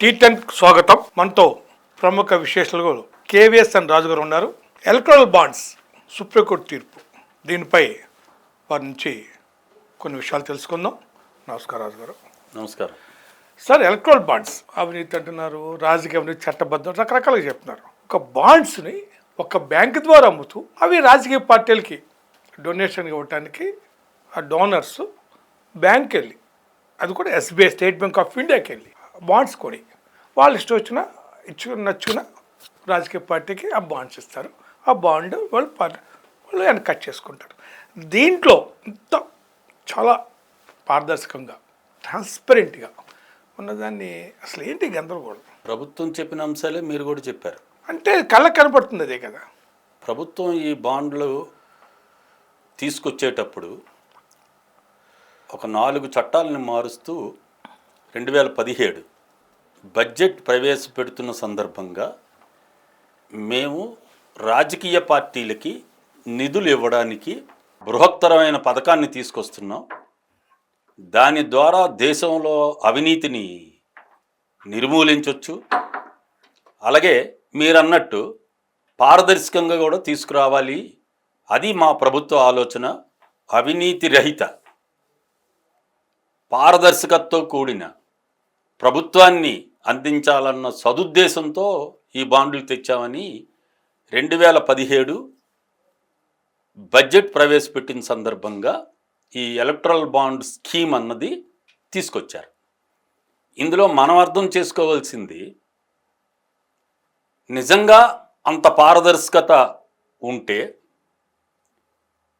Tea ten స్వాగతం. మనతో ప్రముఖ విశేషాలు కేవీఎస్ అని రాజు గారు ఉన్నారు. ఎలక్ట్రల్ బాండ్స్ సుప్రీంకోర్టు తీర్పు. దీనిపై వారి నుంచి కొన్ని విషయాలు తెలుసుకుందాం. నమస్కారం రాజు గారు నమస్కారం. సార్ ఎలక్ట్రల్ బాండ్స్ అవినీతి అంటున్నారు రాజకీయ అవినీతి చట్టబద్ధం రకరకాలుగా చెప్తున్నారు. ఒక బాండ్స్ని ఒక బ్యాంక్ ద్వారా అమ్ముతూ అవి రాజకీయ పార్టీలకి డొనేషన్ ఇవ్వటానికి ఆ డోనర్స్ బ్యాంక్ వెళ్ళి అది కూడా ఎస్బీఐ స్టేట్ బ్యాంక్ ఆఫ్ ఇండియాకి వెళ్ళి బాండ్స్ కొని వాళ్ళు ఇష్టం వచ్చిన ఇచ్చు నచ్చున రాజకీయ పార్టీకి ఆ బాండ్స్ ఇస్తారు. ఆ బాండ్ వాళ్ళు వాళ్ళు వెనక కట్ చేసుకుంటారు. దీంట్లో ఇంత చాలా పారదర్శకంగా ట్రాన్స్పరెంట్గా ఉన్నదాన్ని అసలు ఏంటి గందరగోళం? ప్రభుత్వం చెప్పిన అంశాలే మీరు కూడా చెప్పారు. అంటే కళ్ళకు కనపడుతుంది అదే కదా. ప్రభుత్వం ఈ బాండ్లు తీసుకొచ్చేటప్పుడు ఒక నాలుగు చట్టాలను మారుస్తూ రెండు వేల పదిహేడు బడ్జెట్ ప్రవేశపెడుతున్న సందర్భంగా మేము రాజకీయ పార్టీలకి నిధులు ఇవ్వడానికి బృహత్తరమైన పథకాన్ని తీసుకొస్తున్నాం. దాని ద్వారా దేశంలో అవినీతిని నిర్మూలించవచ్చు అలాగే మీరన్నట్టు పారదర్శకంగా కూడా తీసుకురావాలి. అది మా ప్రభుత్వ ఆలోచన. అవినీతి రహిత పారదర్శకతతో కూడిన ప్రభుత్వాన్ని అందించాలన్న సదుద్దేశంతో ఈ బాండ్లు తెచ్చామని రెండు వేల పదిహేడు బడ్జెట్ ప్రవేశపెట్టిన సందర్భంగా ఈ ఎలక్ట్రల్ బాండ్ స్కీమ్ అన్నది తీసుకొచ్చారు. ఇందులో మనం అర్థం చేసుకోవాల్సింది నిజంగా అంత పారదర్శకత ఉంటే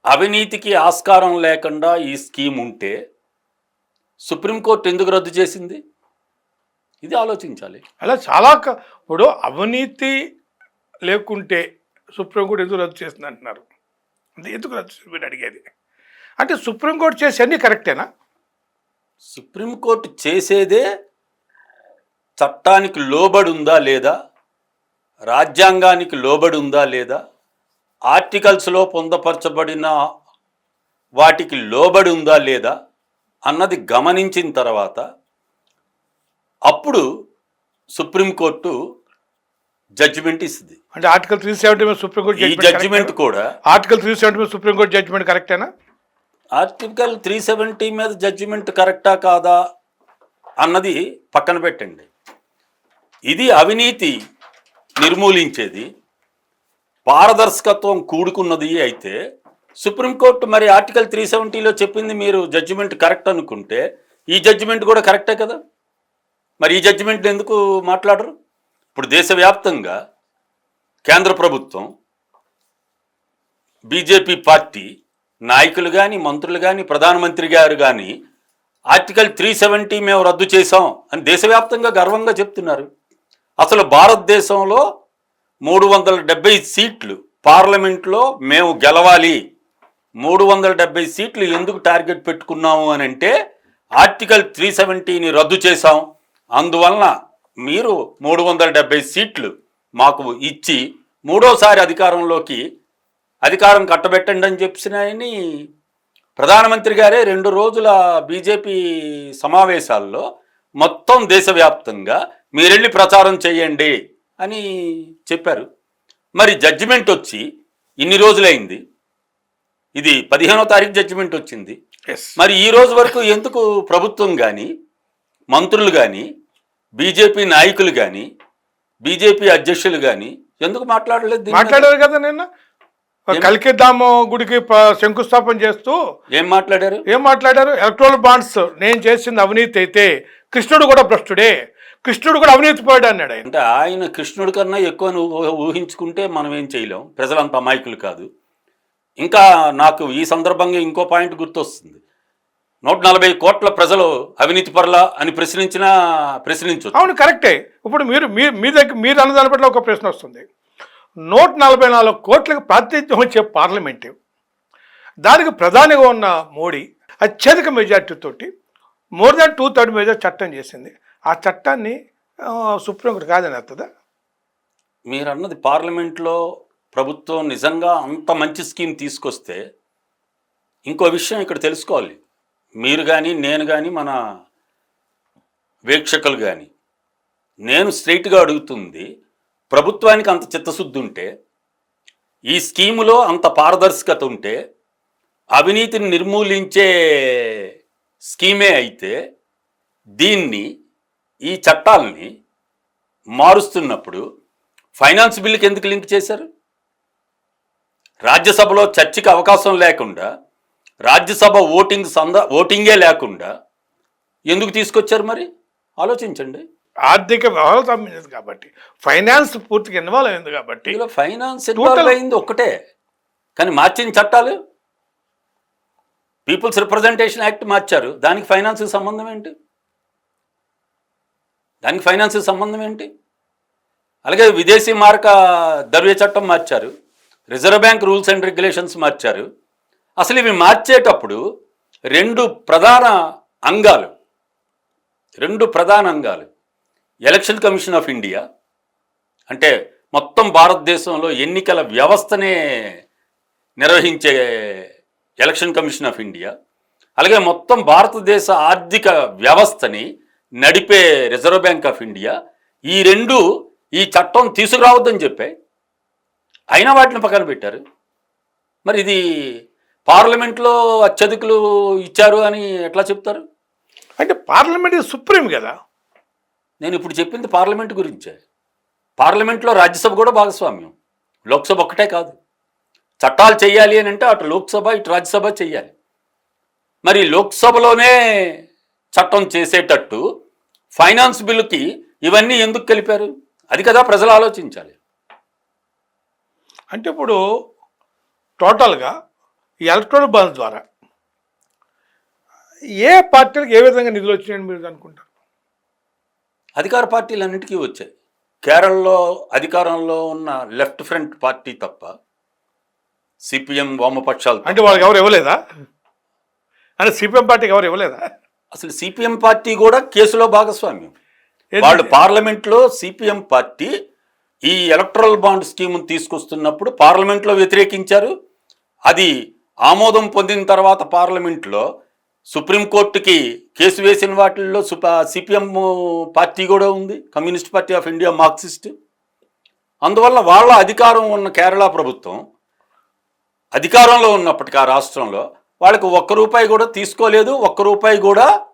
అవినీతికి ఆస్కారం లేకుండా ఈ స్కీమ్ ఉంటే సుప్రీంకోర్టు ఎందుకు రద్దు చేసింది? ఇది ఆలోచించాలి. అలా చాలా ఇప్పుడు అవినీతి లేకుంటే సుప్రీంకోర్టు ఎందుకు రద్దు చేసింది అంటున్నారు? అంటే ఎందుకు రద్దు మీరు అడిగేది. అంటే సుప్రీంకోర్టు చేసి అన్నీ కరెక్టేనా? సుప్రీంకోర్టు చేసేదే చట్టానికి లోబడి ఉందా లేదా? రాజ్యాంగానికి లోబడి ఉందా లేదా? ఆర్టికల్స్లో పొందపరచబడిన వాటికి లోబడి ఉందా లేదా? అన్నది గమనించిన తర్వాత అప్పుడు సుప్రీంకోర్టు జడ్జిమెంట్ ఇస్తుంది. అంటే ఆర్టికల్ త్రీ సెవెంటీ మీద సుప్రీంకోర్టు ఈ జడ్జిమెంట్ కూడా ఆర్టికల్ త్రీ సెవెంటీ మీద సుప్రీంకోర్టు జడ్జిమెంట్ కరెక్టేనా ఆర్టికల్ త్రీ సెవెంటీ మీద జడ్జిమెంట్ కరెక్టా కాదా అన్నది పక్కన పెట్టండి. ఇది అవినీతి నిర్మూలించేది పారదర్శకత్వం కూడుకున్నది అయితే సుప్రీంకోర్టు మరి ఆర్టికల్ త్రీ సెవెంటీలో చెప్పింది మీరు జడ్జిమెంట్ కరెక్ట్ అనుకుంటే ఈ జడ్జిమెంట్ కూడా కరెక్టే కదా? మరి ఈ జడ్జిమెంట్ ఎందుకు మాట్లాడరు? ఇప్పుడు దేశవ్యాప్తంగా కేంద్ర ప్రభుత్వం బీజేపీ పార్టీ నాయకులు కానీ మంత్రులు కానీ ప్రధానమంత్రి గారు కానీ ఆర్టికల్ త్రీ సెవెంటీ మేము రద్దు చేశాం అని దేశవ్యాప్తంగా గర్వంగా చెప్తున్నారు. అసలు భారతదేశంలో మూడు వందల డెబ్బై సీట్లు పార్లమెంట్లో మేము గెలవాలి. మూడు వందల డెబ్బై సీట్లు ఎందుకు టార్గెట్ పెట్టుకున్నాము అని అంటే ఆర్టికల్ త్రీ సెవెంటీని రద్దు చేశాం. అందువలన మీరు మూడు వందల డెబ్బై సీట్లు మాకు ఇచ్చి మూడోసారి అధికారంలోకి అధికారం కట్టబెట్టండి అని చెప్పినాయని ప్రధానమంత్రి గారే రెండు రోజుల బీజేపీ సమావేశాల్లో మొత్తం దేశవ్యాప్తంగా మీరెళ్ళి ప్రచారం చేయండి అని చెప్పారు. మరి జడ్జిమెంట్ వచ్చి ఇన్ని రోజులైంది. ఇది పదిహేనో తారీఖు జడ్జిమెంట్ వచ్చింది. మరి ఈ రోజు వరకు ఎందుకు ప్రభుత్వం కానీ మంత్రులు కానీ బీజేపీ నాయకులు కానీ బీజేపీ అధ్యక్షులు కానీ ఎందుకు మాట్లాడలేదు? మాట్లాడారు కదా నిన్న? కలికిద్దాము గుడికి శంకుస్థాపన చేస్తూ ఏం మాట్లాడారు? ఏం మాట్లాడారు? ఎలక్ట్రల్ బాండ్స్ నేను చేసింది అవినీతి అయితే కృష్ణుడు కూడా భ్రష్టుడే. కృష్ణుడు కూడా అవినీతి పోయాడు అన్నాడు ఆయన. అంటే ఆయన కృష్ణుడి కన్నా ఎక్కువ ఊహించుకుంటే మనం ఏం చేయలేం. ప్రజలంత అమాయకులు కాదు. ఇంకా నాకు ఈ సందర్భంగా ఇంకో పాయింట్ గుర్తొస్తుంది. నూట నలభై కోట్ల ప్రజలు అవినీతి పరులా అని ప్రశ్నించినా ప్రశ్నించవచ్చు అవును కరెక్టే. ఇప్పుడు మీరు మీ మీ దగ్గర మీరు అన్న దాని పట్ల ఒక ప్రశ్న వస్తుంది. నూట నలభై నాలుగు కోట్లకు ప్రాతినిధ్యం వచ్చే పార్లమెంట్ దానికి ప్రధానిగా ఉన్న మోడీ అత్యధిక మెజార్టీ తోటి more than two third major చట్టం చేసింది. ఆ చట్టాన్ని సుప్రీంకోర్టు కాదని వస్తుందా మీరు అన్నది పార్లమెంట్లో ప్రభుత్వం నిజంగా అంత మంచి స్కీమ్ తీసుకొస్తే ఇంకో విషయం ఇక్కడ తెలుసుకోవాలి. మీరు కానీ నేను కానీ మన వీక్షకులు కానీ నేను స్ట్రైట్గా అడుగుతుంది ప్రభుత్వానికి అంత చిత్తశుద్ధి ఉంటే ఈ స్కీములో అంత పారదర్శకత ఉంటే అవినీతిని నిర్మూలించే స్కీమే అయితే దీన్ని ఈ చట్టాలని మారుస్తున్నప్పుడు ఫైనాన్స్ బిల్లుకి ఎందుకు లింక్ చేశారు? రాజ్యసభలో చర్చకి అవకాశం లేకుండా రాజ్యసభ ఓటింగ్ సంద ఓటింగే లేకుండా ఎందుకు తీసుకొచ్చారు మరి? ఆలోచించండి. ఆర్థిక వ్యవహారాలు సంబంధించింది కాబట్టి ఫైనాన్స్ పూర్తిగా ఇన్వాల్వ్ అయింది కాబట్టి ఫైనాన్స్ ఇన్వాల్వ్ అయింది ఒక్కటే. కానీ మార్చిన చట్టాలు? పీపుల్స్ రిప్రజెంటేషన్ యాక్ట్ మార్చారు. దానికి ఫైనాన్స్కి సంబంధం ఏంటి? దానికి ఫైనాన్స్కి సంబంధం ఏంటి? అలాగే విదేశీ మార్క ద్రవ్య చట్టం మార్చారు. Reserve bank rules and regulations మార్చారు. అసలు ఇవి మార్చేటప్పుడు రెండు ప్రధాన అంగాలు రెండు ప్రధాన అంగాలు. ఎలక్షన్ కమిషన్ ఆఫ్ ఇండియా అంటే మొత్తం భారతదేశంలో ఎన్నికల వ్యవస్థనే నిర్వహించే ఎలక్షన్ కమిషన్ ఆఫ్ ఇండియా అలాగే మొత్తం భారతదేశ ఆర్థిక వ్యవస్థని నడిపే రిజర్వ్ బ్యాంక్ ఆఫ్ ఇండియా ఈ రెండు ఈ చట్టం తీసుకురావద్దని చెప్పాయి అయినా వాటిని పక్కన పెట్టారు. మరి ఇది పార్లమెంట్లో అత్యధికులు ఇచ్చారు అని ఎట్లా చెప్తారు? అంటే పార్లమెంట్ సుప్రీం కదా. నేను ఇప్పుడు చెప్పింది పార్లమెంట్ గురించే. పార్లమెంట్లో రాజ్యసభ కూడా భాగస్వామ్యం. లోక్సభ ఒక్కటే కాదు. చట్టాలు చేయాలి అని అంటే అటు లోక్సభ ఇటు రాజ్యసభ చేయాలి మరి లోక్సభలోనే చట్టం చేసేటట్టు ఫైనాన్స్ బిల్లుకి ఇవన్నీ ఎందుకు కలిపారు? అది కదా ప్రజలు ఆలోచించాలి. అంటే ఇప్పుడు టోటల్గా ఈ ఎలక్ట్రానిక్ బాండ్స్ ద్వారా ఏ పార్టీలకు ఏ విధంగా నిధులు వచ్చినాయని మీరు అనుకుంటారు? అధికార పార్టీలన్నిటికీ వచ్చాయి. కేరళలో అధికారంలో ఉన్న లెఫ్ట్ ఫ్రంట్ పార్టీ తప్ప సిపిఎం వామపక్షాలు అంటే వాళ్ళకి ఎవరు ఇవ్వలేదా? అంటే సిపిఎం పార్టీకి ఎవరు ఇవ్వలేదా? అసలు సిపిఎం పార్టీ కూడా కేసులో భాగస్వామ్యం? వాళ్ళు పార్లమెంట్లో సిపిఎం పార్టీ ఈ ఎలక్ట్రల్ బాండ్ స్కీమ్ను తీసుకొస్తున్నప్పుడు పార్లమెంట్లో వ్యతిరేకించారు. అది ఆమోదం పొందిన తర్వాత పార్లమెంట్లో సుప్రీంకోర్టుకి కేసు వేసిన వాటిల్లో సుప సిపిఎం పార్టీ కూడా ఉంది communist party of India Marxist. అందువల్ల వాళ్ళ అధికారం ఉన్న కేరళ ప్రభుత్వం అధికారంలో ఉన్నప్పటికీ ఆ రాష్ట్రంలో వాళ్ళకి ఒక్క రూపాయి కూడా తీసుకోలేదు ఒక్క రూపాయి కూడా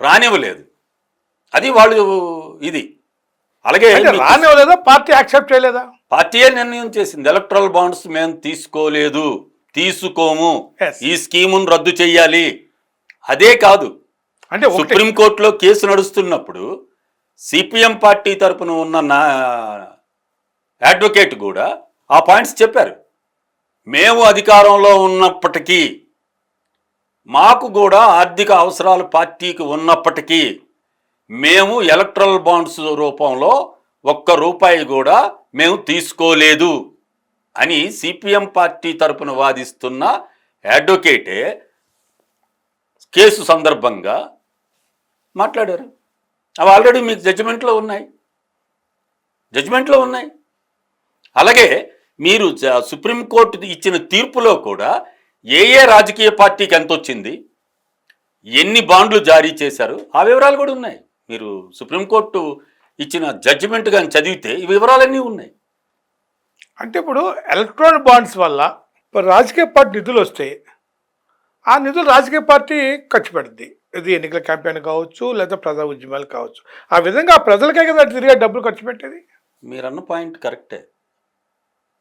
రానివ్వలేదు. అది వాళ్ళు ఇది. అలాగే రానివ్వలేదా? పార్టీ యాక్సెప్ట్ చేయలేదా? పార్టీయే నిర్ణయం చేసింది. ఎలక్ట్రల్ బాండ్స్ మేము తీసుకోలేదు. తీసుకోము. ఈ స్కీమును రద్దు చేయాలి అదే కాదు. అంటే సుప్రీంకోర్టులో కేసు నడుస్తున్నప్పుడు సిపిఎం పార్టీ తరపున ఉన్న నా అడ్వకేట్ కూడా ఆ పాయింట్స్ చెప్పారు. మేము అధికారంలో ఉన్నప్పటికీ మాకు కూడా ఆర్థిక అవసరాలు పార్టీకి ఉన్నప్పటికీ మేము ఎలక్ట్రల్ బాండ్స్ రూపంలో ఒక్క రూపాయి కూడా మేము తీసుకోలేదు అని సిపిఎం పార్టీ తరపున వాదిస్తున్న అడ్వకేటే కేసు సందర్భంగా మాట్లాడారు. అవి ఆల్రెడీ మీకు జడ్జిమెంట్లో ఉన్నాయి. జడ్జిమెంట్లో ఉన్నాయి. అలాగే మీరు సుప్రీంకోర్టు ఇచ్చిన తీర్పులో కూడా ఏ ఏ రాజకీయ పార్టీకి ఎంత వచ్చింది ఎన్ని బాండ్లు జారీ చేశారు ఆ వివరాలు కూడా ఉన్నాయి. మీరు సుప్రీంకోర్టు ఇచ్చిన జడ్జిమెంట్ కానీ చదివితే ఈ వివరాలన్నీ ఉన్నాయి. అంటే ఇప్పుడు ఎలక్ట్రానిక్ బాండ్స్ వల్ల ఇప్పుడు రాజకీయ పార్టీ నిధులు వస్తాయి ఆ నిధులు రాజకీయ పార్టీ ఖర్చు పెడుద్ది. ఇది ఎన్నికల క్యాంపెయిన్ కావచ్చు లేదా ప్రజా ఉద్యమాలు కావచ్చు. ఆ విధంగా ప్రజలకే కదా తిరిగే డబ్బులు ఖర్చు పెట్టేది? మీరన్న పాయింట్ కరెక్టే.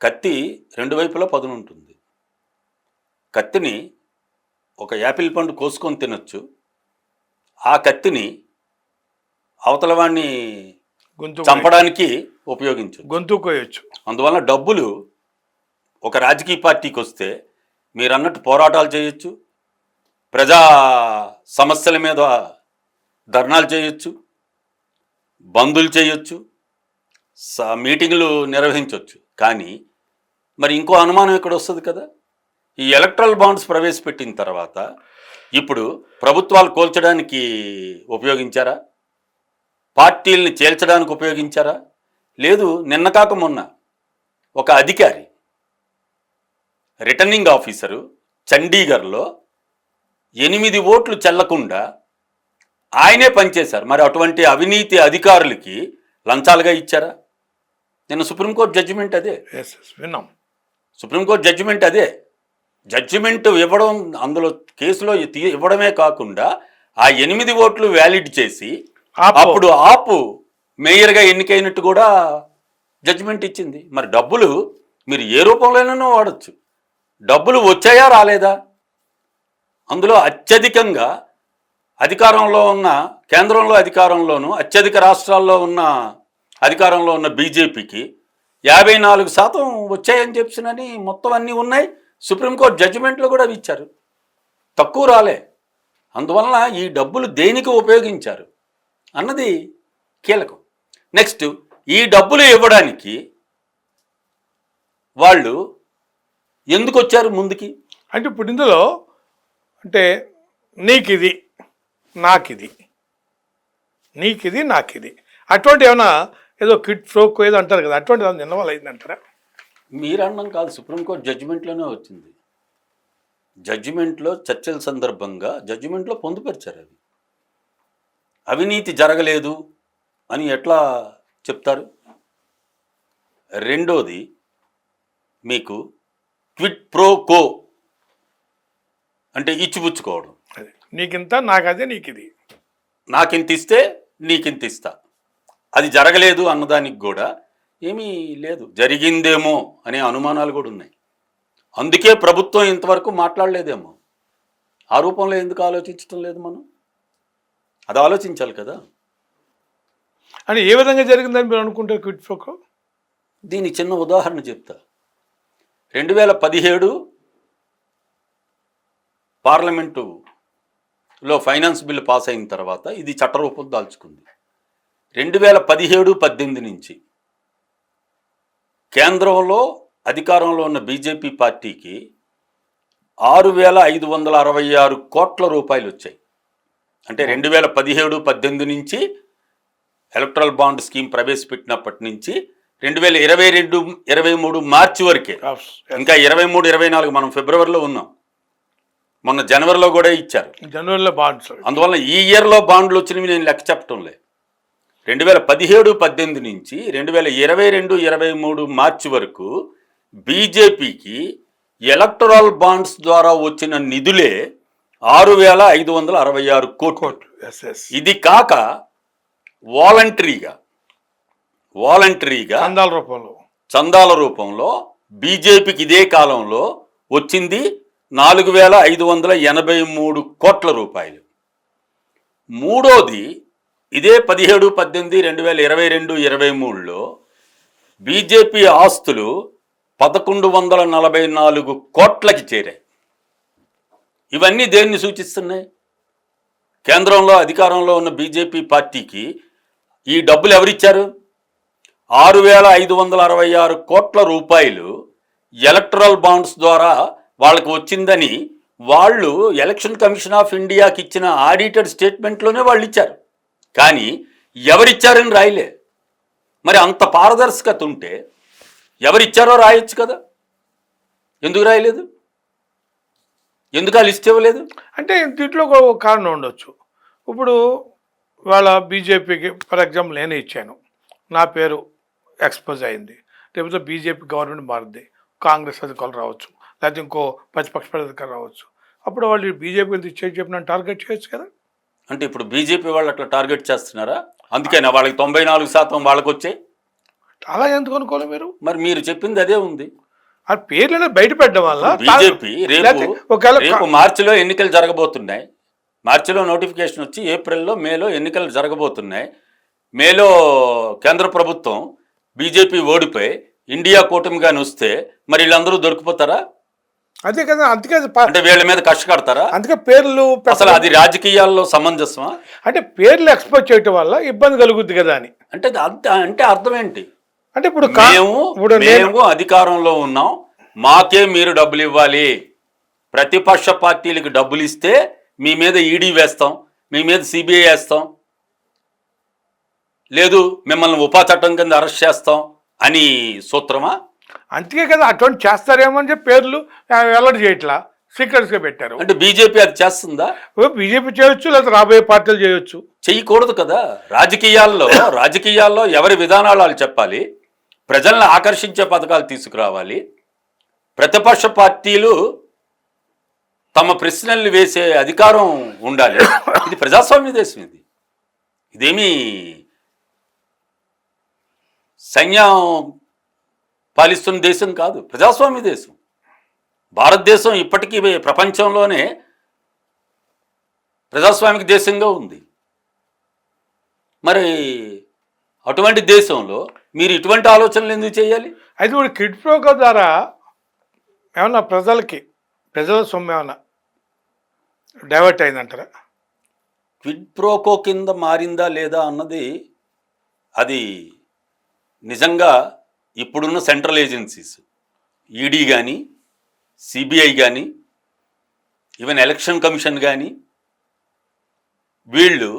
కత్తి రెండు వైపులా పదును ఉంటుంది. కత్తిని ఒక యాపిల్ పండు కోసుకొని తినొచ్చు. ఆ కత్తిని అవతల వాడిని గొంతు చంపడానికి ఉపయోగించు. గొంతు కోయొచ్చు అందువల్ల డబ్బులు ఒక రాజకీయ పార్టీకి వస్తే మీరు అన్నట్టు పోరాటాలు చేయొచ్చు ప్రజా సమస్యల మీద ధర్నాలు చేయొచ్చు బందులు చేయొచ్చు స- మీటింగులు నిర్వహించవచ్చు కానీ మరి ఇంకో అనుమానం ఇక్కడ వస్తుంది కదా? ఈ ఎలక్ట్రల్ బాండ్స్ ప్రవేశపెట్టిన తర్వాత ఇప్పుడు ప్రభుత్వాలు కోల్చడానికి ఉపయోగించారా? పార్టీల్ని చేల్చడానికి ఉపయోగించారా? లేదు నిన్న కాక మొన్న. ఒక అధికారి రిటర్నింగ్ ఆఫీసరు చండీగఢ్లో ఎనిమిది ఓట్లు చెల్లకుండా ఆయనే పనిచేశారు. మరి అటువంటి అవినీతి అధికారులకి లంచాలుగా ఇచ్చారా? నిన్న సుప్రీంకోర్టు జడ్జిమెంట్ అదే. విన్నాం. సుప్రీంకోర్టు జడ్జిమెంట్ అదే. జడ్జిమెంట్ ఇవ్వడం అందులో కేసులో ఇవ్వడమే కాకుండా ఆ ఎనిమిది ఓట్లు వ్యాలిడ్ చేసి. అప్పుడు ఆపు. మేయర్గా ఎన్నికైనట్టు కూడా జడ్జిమెంట్ ఇచ్చింది. మరి డబ్బులు మీరు ఏ రూపంలోనైనా వాడచ్చు. డబ్బులు వచ్చాయా రాలేదా? అందులో అత్యధికంగా అధికారంలో ఉన్న కేంద్రంలో అధికారంలోను అత్యధిక రాష్ట్రాల్లో ఉన్న అధికారంలో ఉన్న బీజేపీకి యాభై నాలుగు శాతం వచ్చాయని చెప్పినని మొత్తం అన్నీ ఉన్నాయి. సుప్రీంకోర్టు జడ్జిమెంట్లో కూడా ఇచ్చారు. తక్కువ రాలే. అందువలన ఈ డబ్బులు దేనికి ఉపయోగించారు? అన్నది కీలకం. నెక్స్ట్ ఈ డబ్బులు ఇవ్వడానికి వాళ్ళు ఎందుకు వచ్చారు ముందుకి? అంటే ఇప్పుడు ఇందులో అంటే నీకిది నాకిది నీకిది నాకిది. అటువంటి ఏమైనా ఏదో కిట్ ఫ్రోక్ ఏదో అంటారు కదా అటువంటి ఏమైనా నిన్న వాళ్ళు అయిందంటారా మీరు అన్నం కాదు సుప్రీంకోర్టు జడ్జిమెంట్లోనే వచ్చింది. జడ్జిమెంట్లో చర్చల సందర్భంగా జడ్జిమెంట్లో పొందుపరిచారు అవి. అవినీతి జరగలేదు అని ఎట్లా చెప్తారు? రెండోది మీకు క్విట్ ప్రో కో అంటే ఇచ్చిపుచ్చుకోవడం. అది. నీకింత నాకదే నీకిది. నాకింత ఇస్తే నీకింత ఇస్తా. అది జరగలేదు అన్నదానికి కూడా ఏమీ లేదు. జరిగిందేమో అనే అనుమానాలు కూడా ఉన్నాయి. అందుకే ప్రభుత్వం ఇంతవరకు మాట్లాడలేదేమో. ఆ రూపంలో ఎందుకు ఆలోచించడం లేదు మనం? అది ఆలోచించాలి కదా. అని ఏ విధంగా జరిగిందని మీరు అనుకుంటారు క్విట్ ఫ్రోక్ దీని చిన్న ఉదాహరణ చెప్తా. రెండు వేల పదిహేడు పార్లమెంటులో ఫైనాన్స్ బిల్లు పాస్ అయిన తర్వాత ఇది చట్టరూపం దాల్చుకుంది. రెండు వేల పదిహేడు పద్దెనిమిది నుంచి కేంద్రంలో అధికారంలో ఉన్న బీజేపీ పార్టీకి ఆరు వేల ఐదు వందల అరవై ఆరు కోట్ల రూపాయలు వచ్చాయి. అంటే రెండు వేల పదిహేడు పద్దెనిమిది నుంచి ఎలక్ట్రల్ బాండ్ స్కీమ్ ప్రవేశపెట్టినప్పటి నుంచి రెండు వేల ఇరవై రెండు ఇరవై మూడు మార్చి వరకే. ఇంకా ఇరవై మూడు ఇరవై నాలుగు మనం ఫిబ్రవరిలో ఉన్నాం. మొన్న జనవరిలో కూడా ఇచ్చారు. జనవరిలో బాండ్స్ అందువల్ల ఈ ఇయర్లో బాండ్లు వచ్చినవి నేను లెక్క చెప్పటం లే రెండు వేల పదిహేడు పద్దెనిమిది నుంచి రెండు వేల ఇరవై రెండు ఇరవై మూడు మార్చి వరకు బీజేపీకి ఎలక్టరల్ బాండ్స్ ద్వారా వచ్చిన నిధులే ఆరు వేల ఐదు వందల అరవై ఆరు కోట్లు. ఇది కాక వాలంటరీగా వాలంటరీగా చందాల రూపంలో. చందాల రూపంలో బీజేపీకి ఇదే కాలంలో వచ్చింది నాలుగు వేల ఐదు వందల ఎనభై మూడు కోట్ల రూపాయలు. మూడోది ఇదే పదిహేడు పద్దెనిమిది రెండు వేల ఇరవై రెండు ఇరవై మూడులో బీజేపీ ఆస్తులు పదకొండు వందల నలభై నాలుగు కోట్లకి చేరాయి. ఇవన్నీ దేన్ని సూచిస్తున్నాయి? కేంద్రంలో అధికారంలో ఉన్న బీజేపీ పార్టీకి ఈ డబ్బులు ఎవరిచ్చారు? ఆరు వేల ఐదు వందల అరవై ఆరు కోట్ల రూపాయలు ఎలక్ట్రల్ బాండ్స్ ద్వారా వాళ్ళకు వచ్చిందని వాళ్ళు ఎలక్షన్ కమిషన్ ఆఫ్ ఇండియాకి ఇచ్చిన ఆడిటెడ్ స్టేట్మెంట్లోనే వాళ్ళు ఇచ్చారు కానీ ఎవరిచ్చారని రాయలే. మరి అంత పారదర్శకత ఉంటే ఎవరిచ్చారో రాయొచ్చు కదా. ఎందుకు రాయలేదు? ఎందుకు ఆ లిస్ట్ ఇవ్వలేదు? అంటే దీంట్లో ఒక కారణం ఉండొచ్చు. ఇప్పుడు వాళ్ళ బీజేపీకి ఫర్ ఎగ్జాంపుల్ నేనే ఇచ్చాను. నా పేరు ఎక్స్పోజ్ అయింది. లేకపోతే బీజేపీ గవర్నమెంట్ మారింది. కాంగ్రెస్ అధికారులు రావచ్చు. లేకపోతే ఇంకో ప్రతిపక్ష అధికారులు రావచ్చు. అప్పుడు వాళ్ళు బీజేపీ ఇచ్చే చెప్పిన టార్గెట్ చేయొచ్చు కదా? అంటే ఇప్పుడు బీజేపీ వాళ్ళు అట్లా టార్గెట్ చేస్తున్నారా? అందుకేనా వాళ్ళకి తొంభై నాలుగు శాతం వాళ్ళకి వచ్చాయి అలా ఎందుకు అనుకోవాలి మీరు? మరి మీరు చెప్పింది అదే ఉంది. ఆ పేర్లను బయట పెట్టడం వల్ల బీజేపీ రేపు ఒకవేళ రేపు మార్చిలో ఎన్నికలు జరగబోతున్నాయి. మార్చిలో నోటిఫికేషన్ వచ్చి ఏప్రిల్లో మేలో ఎన్నికలు జరగబోతున్నాయి. మేలో కేంద్ర ప్రభుత్వం బీజేపీ ఓడిపోయి ఇండియా కూటమి కానీ వస్తే మరి వీళ్ళందరూ దొరికిపోతారా? అదే కదా అందుకే అంటే వీళ్ళ మీద కష్ట కడతారా? అందుకే పేర్లు అసలు అది రాజకీయాల్లో సమంజసమా? అంటే పేర్లు ఎక్స్పోజ్ చేయటం వల్ల ఇబ్బంది కలుగుద్ది కదా అని. అంటే అంటే అర్థం ఏంటి? అంటే ఇప్పుడు మేము ఇప్పుడు మేము అధికారంలో ఉన్నాం. మాకే మీరు డబ్బులు ఇవ్వాలి. ప్రతిపక్ష పార్టీలకు డబ్బులు ఇస్తే మీ మీద ఈడీ వేస్తాం. మీ మీద సిబిఐ వేస్తాం. లేదు మిమ్మల్ని ఉపా చట్టం కింద అరెస్ట్ చేస్తాం అని సూత్రమా? అందుకే కదా అటువంటి చేస్తారేమో అని చెప్పి పేర్లు వెల్లడి చేయట్లా. సీక్రెట్స్గా పెట్టారు. అంటే బీజేపీ అది చేస్తుందా? బీజేపీ చేయొచ్చు లేదా రాబోయే పార్టీలు చేయొచ్చు. చెయ్యకూడదు కదా. రాజకీయాల్లో రాజకీయాల్లో ఎవరి విధానాలు వాళ్ళు చెప్పాలి? ప్రజలను ఆకర్షించే పథకాలు తీసుకురావాలి. ప్రతిపక్ష పార్టీలు తమ ప్రశ్నల్ని వేసే అధికారం ఉండాలి. ఇది ప్రజాస్వామ్య దేశం ఇది. ఇదేమీ సైన్యం పాలిస్తున్న దేశం కాదు ప్రజాస్వామ్య దేశం. భారతదేశం ఇప్పటికీ ప్రపంచంలోనే ప్రజాస్వామిక దేశంగా ఉంది. మరి అటువంటి దేశంలో మీరు ఇటువంటి ఆలోచనలు ఎందుకు చేయాలి? అయితే ఇప్పుడు కిడ్ ప్రోకో ద్వారా ఏమన్నా ప్రజలకి ప్రజల సొమ్ము ఏమన్నా డైవర్ట్ అయిందంటారా? క్విడ్ ప్రోకో కింద మారిందా లేదా అన్నది అది నిజంగా ఇప్పుడున్న సెంట్రల్ ఏజెన్సీస్ ఈడీ కానీ సిబిఐ కానీ ఈవెన్ ఎలక్షన్ కమిషన్ కానీ వీళ్ళు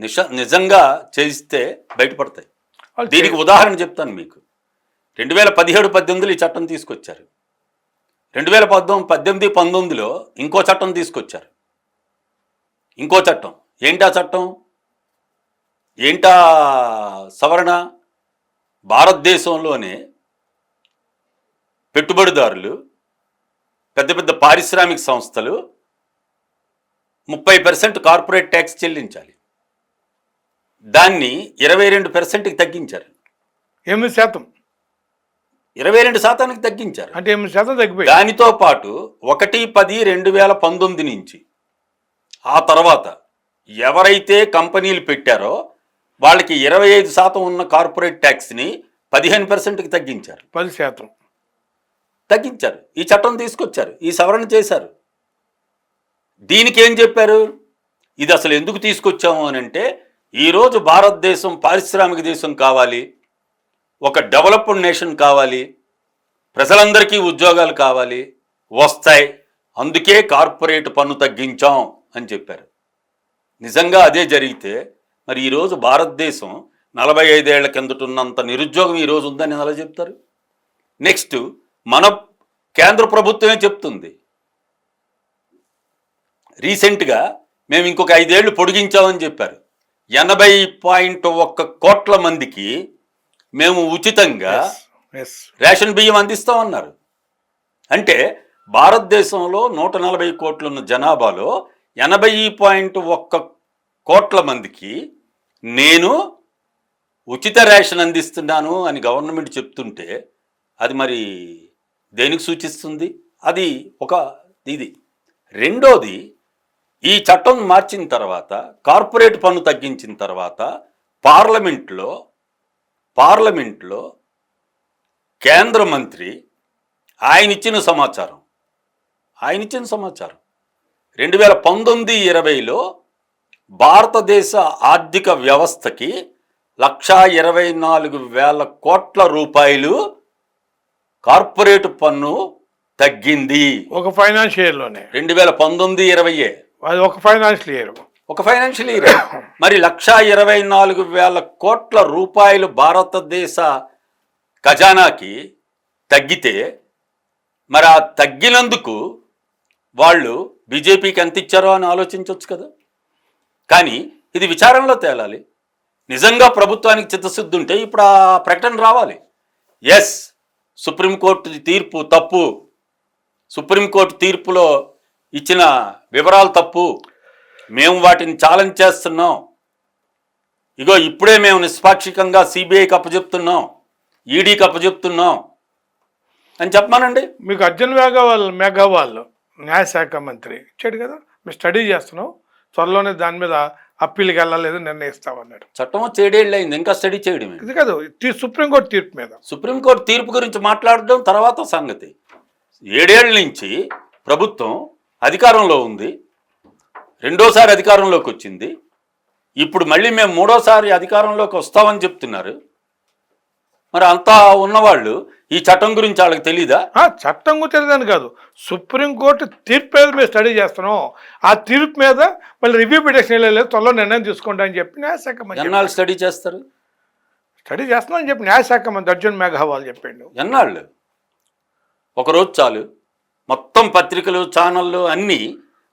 నిజ నిజంగా చేయిస్తే బయటపడతాయి. దీనికి ఉదాహరణ చెప్తాను మీకు. రెండు వేల పదిహేడు పద్దెనిమిదిలో ఈ చట్టం తీసుకొచ్చారు. రెండు వేల పద్దెనిమిది పద్దెనిమిది పంతొమ్మిదిలో ఇంకో చట్టం తీసుకొచ్చారు. ఇంకో చట్టం. ఏంటా చట్టం? ఏంటా సవరణ? భారతదేశంలోనే పెట్టుబడిదారులు పెద్ద పెద్ద పారిశ్రామిక సంస్థలు ముప్పై పర్సెంట్ కార్పొరేట్ ట్యాక్స్ చెల్లించాలి. దాన్ని ఇరవై రెండు పర్సెంట్కి తగ్గించారు. ఎనిమిది శాతం. ఇరవై రెండు శాతానికి తగ్గించారు. అంటే ఎనిమిది శాతం తగ్గిపోయి దానితో పాటు ఒకటి పది రెండు వేల పంతొమ్మిది నుంచి ఆ తర్వాత ఎవరైతే కంపెనీలు పెట్టారో వాళ్ళకి ఇరవై ఐదు శాతం ఉన్న కార్పొరేట్ ట్యాక్స్ని పదిహేను పర్సెంట్కి తగ్గించారు. పది శాతం. తగ్గించారు. ఈ చట్టం తీసుకొచ్చారు. ఈ సవరణ చేశారు. దీనికి ఏం చెప్పారు? ఇది అసలు ఎందుకు తీసుకొచ్చాము అని అంటే ఈరోజు భారతదేశం పారిశ్రామిక దేశం కావాలి ఒక డెవలప్డ్ నేషన్ కావాలి ప్రజలందరికీ ఉద్యోగాలు కావాలి వస్తాయి. అందుకే కార్పొరేట్ పన్ను తగ్గించాం అని చెప్పారు. నిజంగా అదే జరిగితే మరి ఈరోజు భారతదేశం నలభై ఐదేళ్ళ కిందట ఉన్నంత నిరుద్యోగం ఈరోజు ఉందని ఎలా చెప్తారు? నెక్స్ట్ మన కేంద్ర ప్రభుత్వమే చెప్తుంది. రీసెంట్గా మేము ఇంకొక ఐదేళ్ళు పొడిగించామని చెప్పారు. ఎనభై పాయింట్ ఒక్క కోట్ల మందికి మేము ఉచితంగా రేషన్ బియ్యం అందిస్తామన్నారు అంటే భారతదేశంలో నూట నలభై కోట్లున్న జనాభాలో ఎనభై పాయింట్ ఒక్క కోట్ల మందికి నేను ఉచిత రేషన్ అందిస్తున్నాను అని గవర్నమెంట్ చెప్తుంటే అది మరి దేనికి సూచిస్తుంది? అది ఒక ఇది. రెండోది ఈ చట్టం మార్చిన తర్వాత కార్పొరేట్ పన్ను తగ్గించిన తర్వాత పార్లమెంట్లో పార్లమెంట్లో కేంద్ర మంత్రి ఆయన ఇచ్చిన సమాచారం. ఆయన ఇచ్చిన సమాచారం. రెండు వేల పంతొమ్మిది ఇరవైలో భారతదేశ ఆర్థిక వ్యవస్థకి లక్షా ఇరవై నాలుగు వేల కోట్ల రూపాయలు కార్పొరేట్ పన్ను తగ్గింది. ఒక ఫైనాన్షియల్ ఇయర్లోనే రెండు వేల పంతొమ్మిది ఇరవైయే. అది ఒక ఫైనాన్షియల్ ఇయర్ ఒక ఫైనాన్షియల్ ఇయర్ మరి లక్షా ఇరవై నాలుగు వేల కోట్ల రూపాయలు భారతదేశ ఖజానాకి తగ్గితే మరి ఆ తగ్గినందుకు వాళ్ళు బీజేపీకి ఎంత ఇచ్చారో అని ఆలోచించవచ్చు కదా. కానీ ఇది విచారణలో తేలాలి. నిజంగా ప్రభుత్వానికి చిత్తశుద్ధి ఉంటే ఇప్పుడు ఆ ప్రకటన రావాలి. ఎస్ సుప్రీంకోర్టు తీర్పు తప్పు. సుప్రీంకోర్టు తీర్పులో ఇచ్చిన వివరాలు తప్పు. మేము వాటిని ఛాలెంజ్ చేస్తున్నాం. ఇగో ఇప్పుడే మేము నిష్పాక్షికంగా సిబిఐకి అప్పచెప్తున్నాం. ఈడీకి అప్పచెప్తున్నాం. అని చెప్పమానండి. మీకు అర్జున్ మేఘవాల్ మేఘవాల్ న్యాయశాఖ మంత్రి ఇచ్చాడు కదా? మేము స్టడీ చేస్తున్నాం. త్వరలోనే దాని మీద అప్పీల్కి వెళ్ళలేదు నిర్ణయిస్తామన్నాడు. చట్టం వచ్చి ఏడేళ్ళు అయింది. ఇంకా స్టడీ చేయడం? ఇది కాదు సుప్రీంకోర్టు తీర్పు మీద. సుప్రీంకోర్టు తీర్పు గురించి మాట్లాడడం తర్వాత సంగతి. ఏడేళ్ళ నుంచి ప్రభుత్వం అధికారంలో ఉంది. రెండోసారి అధికారంలోకి వచ్చింది. ఇప్పుడు మళ్ళీ మేము మూడోసారి అధికారంలోకి వస్తామని చెప్తున్నారు. మరి అంతా ఉన్నవాళ్ళు ఈ చట్టం గురించి వాళ్ళకి తెలీదా? ఆ, చట్టం కూడా తెలియదని కాదు. సుప్రీంకోర్టు తీర్పు మీద మేము స్టడీ చేస్తున్నాం. ఆ తీర్పు మీద మళ్ళీ రివ్యూ పిటిషన్ వెళ్ళలేదు త్వరలో నిర్ణయం తీసుకోండి అని చెప్పి న్యాయశాఖ మంత్రి ఎన్నాళ్ళు స్టడీ చేస్తారు? స్టడీ చేస్తున్నాం అని చెప్పి న్యాయశాఖ మంత్రి అర్జున్ మేఘవాల్ చెప్పిండు. ఎన్నాళ్ళు? ఒకరోజు చాలు. మొత్తం పత్రికలు ఛానళ్ళు అన్నీ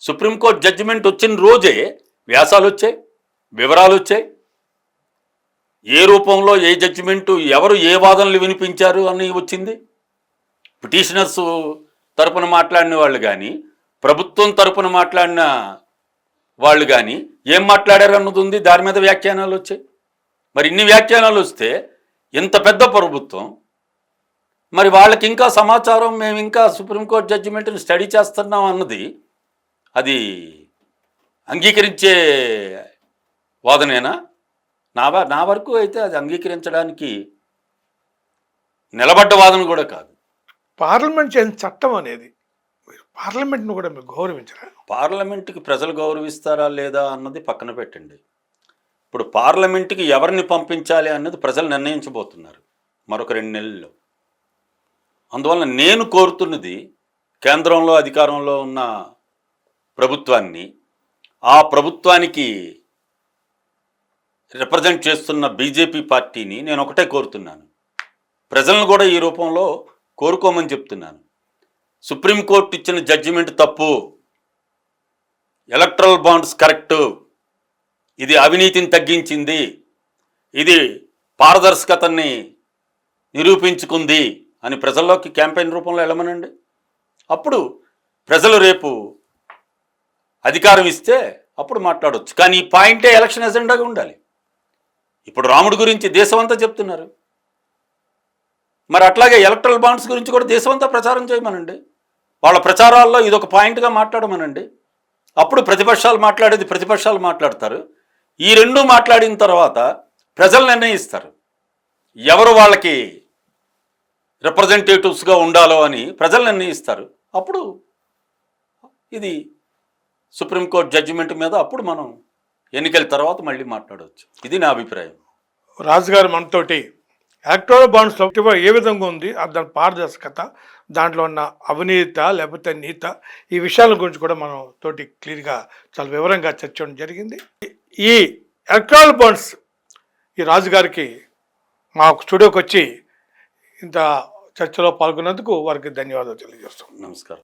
సుప్రీంకోర్టు జడ్జిమెంట్ వచ్చిన రోజే వ్యాసాలు వచ్చాయి వివరాలు వచ్చాయి ఏ రూపంలో ఏ జడ్జిమెంటు ఎవరు ఏ వాదనలు వినిపించారు అని వచ్చింది. పిటిషనర్స్ తరపున మాట్లాడిన వాళ్ళు కానీ ప్రభుత్వం తరపున మాట్లాడిన వాళ్ళు కానీ ఏం మాట్లాడారు అన్నది ఉంది దాని మీద వ్యాఖ్యానాలు వచ్చాయి మరి ఇన్ని వ్యాఖ్యానాలు వస్తే ఇంత పెద్ద ప్రభుత్వం మరి వాళ్ళకి ఇంకా సమాచారం మేము ఇంకా సుప్రీంకోర్టు జడ్జిమెంట్ని స్టడీ చేస్తున్నాం అన్నది అది అంగీకరించే వాదనేనా? నా నా వరకు అయితే అది అంగీకరించడానికి నిలబడ్డ వాదన కూడా కాదు. పార్లమెంట్ చట్టం అనేది పార్లమెంట్ను కూడా మీరు గౌరవించరా? పార్లమెంటుకి ప్రజలు గౌరవిస్తారా లేదా అన్నది పక్కన పెట్టండి. ఇప్పుడు పార్లమెంటుకి ఎవరిని పంపించాలి అన్నది ప్రజలు నిర్ణయించబోతున్నారు. మరొక రెండు నెలల్లో. అందువలన నేను కోరుతున్నది కేంద్రంలో అధికారంలో ఉన్న ప్రభుత్వాన్ని ఆ ప్రభుత్వానికి రిప్రజెంట్ చేస్తున్న బీజేపీ పార్టీని నేను ఒకటే కోరుతున్నాను. ప్రజలను కూడా ఈ రూపంలో కోరుకోమని చెప్తున్నాను. సుప్రీంకోర్టు ఇచ్చిన జడ్జిమెంట్ తప్పు. ఎలక్ట్రల్ బాండ్స్ కరెక్ట్ ఇది అవినీతిని తగ్గించింది. ఇది పారదర్శకతని నిరూపించుకుంది. అని ప్రజల్లోకి క్యాంపెయిన్ రూపంలో వెళ్ళమనండి. అప్పుడు ప్రజలు రేపు అధికారం ఇస్తే అప్పుడు మాట్లాడవచ్చు కానీ ఈ పాయింటే ఎలక్షన్ ఎజెండాగా ఉండాలి. ఇప్పుడు రాముడి గురించి దేశమంతా చెప్తున్నారు. మరి అట్లాగే ఎలక్ట్రల్ బాండ్స్ గురించి కూడా దేశమంతా ప్రచారం చేయమనండి. వాళ్ళ ప్రచారాల్లో ఇదొక పాయింట్గా మాట్లాడమనండి. అప్పుడు ప్రతిపక్షాలు మాట్లాడేది ప్రతిపక్షాలు మాట్లాడతారు. ఈ రెండు మాట్లాడిన తర్వాత ప్రజలు నిర్ణయిస్తారు. ఎవరు వాళ్ళకి రిప్రజెంటేటివ్స్గా ఉండాలో అని ప్రజలు నిర్ణయిస్తారు. అప్పుడు ఇది సుప్రీంకోర్టు జడ్జిమెంట్ మీద అప్పుడు మనం ఎన్నికల తర్వాత మళ్ళీ మాట్లాడవచ్చు. ఇది నా అభిప్రాయం. రాజుగారు మనతోటి ఎలక్ట్రానిక్ బాండ్స్ ఏ విధంగా ఉంది దాని పారదర్శకత దాంట్లో ఉన్న అవినీత లేకపోతే నీత ఈ విషయాల గురించి కూడా మనం తోటి క్లియర్గా చాలా వివరంగా చర్చడం జరిగింది. ఈ ఎలక్ట్రానిక్ బాండ్స్ ఈ రాజుగారికి మాకు స్టూడియోకి వచ్చి ఇంత చర్చలో పాల్గొన్నందుకు వారికి ధన్యవాదాలు తెలియజేస్తాం నమస్కారం.